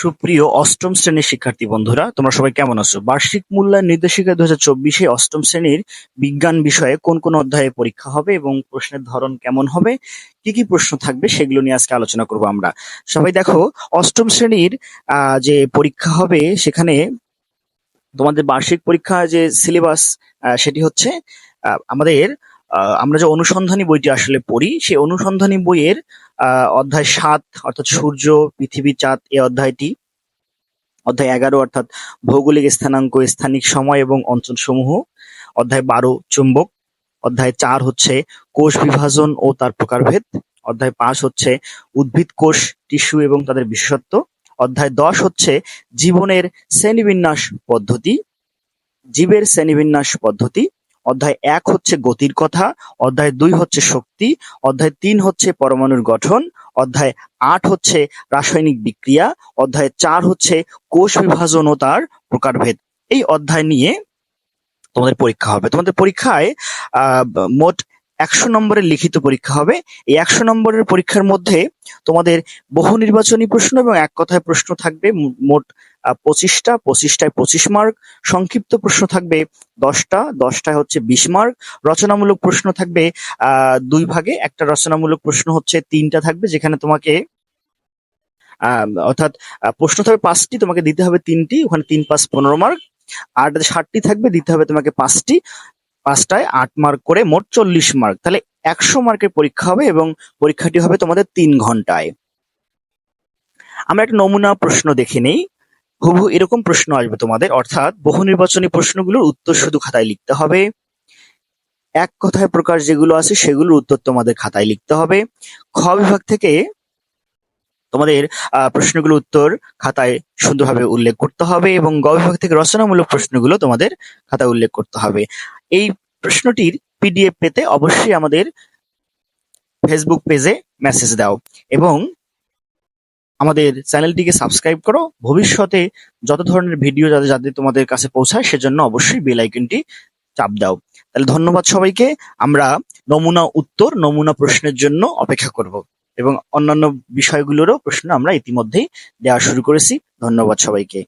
সুপ্রিয় অষ্টম শ্রেণির শিক্ষার্থী বন্ধুরা, তোমরা সবাই কেমন আছো? বার্ষিক মূল্যায়ন নির্দেশিকা দু হাজার চব্বিশে অষ্টম শ্রেণির বিজ্ঞান বিষয়ে কোন কোন অধ্যায়ে পরীক্ষা হবে এবং প্রশ্নের ধরন কেমন হবে? কি কি প্রশ্ন থাকবে সেগুলো নিয়ে আজকে আলোচনা করব আমরা। সবাই দেখো, অষ্টম শ্রেণির যে পরীক্ষা হবে সেখানে তোমাদের বার্ষিক পরীক্ষা যে সিলেবাস সেটি হচ্ছে আমাদের আমরা যে অনুসন্ধানী বইটি আসলে পড়ি, সেই অনুসন্ধানী বইয়ের অধ্যায় সাত, অর্থাৎ সূর্য, পৃথিবী চাঁদ, এই অধ্যায়টি, অধ্যায় এগারো, অর্থাৎ ভৌগোলিক স্থানাঙ্ক, স্থানিক সময় এবং অঞ্চল সমূহ অধ্যায় বারো, চুম্বক, অধ্যায় চার হচ্ছে কোষ বিভাজন ও তার প্রকারভেদ, অধ্যায় পাঁচ হচ্ছে উদ্ভিদ, কোষ, টিস্যু এবং তাদের বিশেষত্ব, অধ্যায় দশ হচ্ছে জীবনের শ্রেণীবিন্যাস পদ্ধতি, জীবের শ্রেণীবিন্যাস পদ্ধতি অধ্যায় এক হচ্ছে গতির কথা, অধ্যায় দুই হচ্ছে শক্তি, অধ্যায় তিন হচ্ছে পরমাণুর গঠন, অধ্যায় আট হচ্ছে রাসায়নিক বিক্রিয়া, অধ্যায় চার হচ্ছে কোষ বিভাজন ও তার প্রকারভেদ। এই অধ্যায় নিয়ে তোমাদের পরীক্ষা হবে। তোমাদের পরীক্ষায় মোট একশো নম্বরের লিখিত পরীক্ষা হবে। এই একশো নম্বরের পরীক্ষার মধ্যে তোমাদের বহু নির্বাচনী প্রশ্ন এবং এক কথায় প্রশ্ন থাকবে। মোট পঁচিশটা। পঁচিশটায় পঁচিশ মার্ক। সংক্ষিপ্ত প্রশ্ন থাকবে দশটা। দশটায় হচ্ছে বিশ মার্ক। রচনামূলক প্রশ্ন থাকবে দুই ভাগে। একটা রচনামূলক প্রশ্ন হচ্ছে তিনটা থাকবে, যেখানে তোমাকে অর্থাৎ প্রশ্ন থাকবে পাঁচটি, তোমাকে দিতে হবে তিনটি, ওখানে তিন পাঁচ পনেরো মার্ক। আর ষাটটি থাকবে, দিতে হবে তোমাকে পাঁচটি। পাঁচটায় আট মার্ক করে মোট চল্লিশ মার্ক তাহলে একশো মার্কের পরীক্ষা হবে এবং পরীক্ষাটি হবে তোমাদের তিন ঘন্টায়। আমরা একটা নমুনা প্রশ্ন দেখে নেই। হুবহু এরকম প্রশ্ন আসবে তোমাদের। অর্থাৎ বহু নির্বাচনী প্রশ্নগুলোর উত্তর শুধু খাতায় লিখতে হবে। এক কথায় প্রকাশ যেগুলো আছে সেগুলোর উত্তর তোমাদের খাতায় লিখতে হবে। খ বিভাগ থেকে তোমাদের আহ, প্রশ্নগুলোর উত্তর খাতায় সুন্দরভাবে উল্লেখ করতে হবে এবং গ বিভাগ থেকে রচনামূলক প্রশ্নগুলো তোমাদের খাতায় উল্লেখ করতে হবে। এই প্রশ্নটির পিডিএফ পেতে অবশ্যই আমাদের ফেসবুক পেজে মেসেজ দাও এবং আমাদের চ্যানেলটিকে সাবস্ক্রাইব করো। ভবিষ্যতে যত ধরনের ভিডিও যাতে যাতে তোমাদের কাছে পৌঁছায় সেজন্য অবশ্যই বেল আইকনটি চাপ দাও। তাহলে ধন্যবাদ সবাইকে। আমরা নমুনা উত্তর নমুনা প্রশ্নের জন্য অপেক্ষা করব। এবং অন্যান্য বিষয়গুলোরও প্রশ্ন আমরা ইতিমধ্যেই দেওয়া শুরু করেছি। ধন্যবাদ সবাইকে।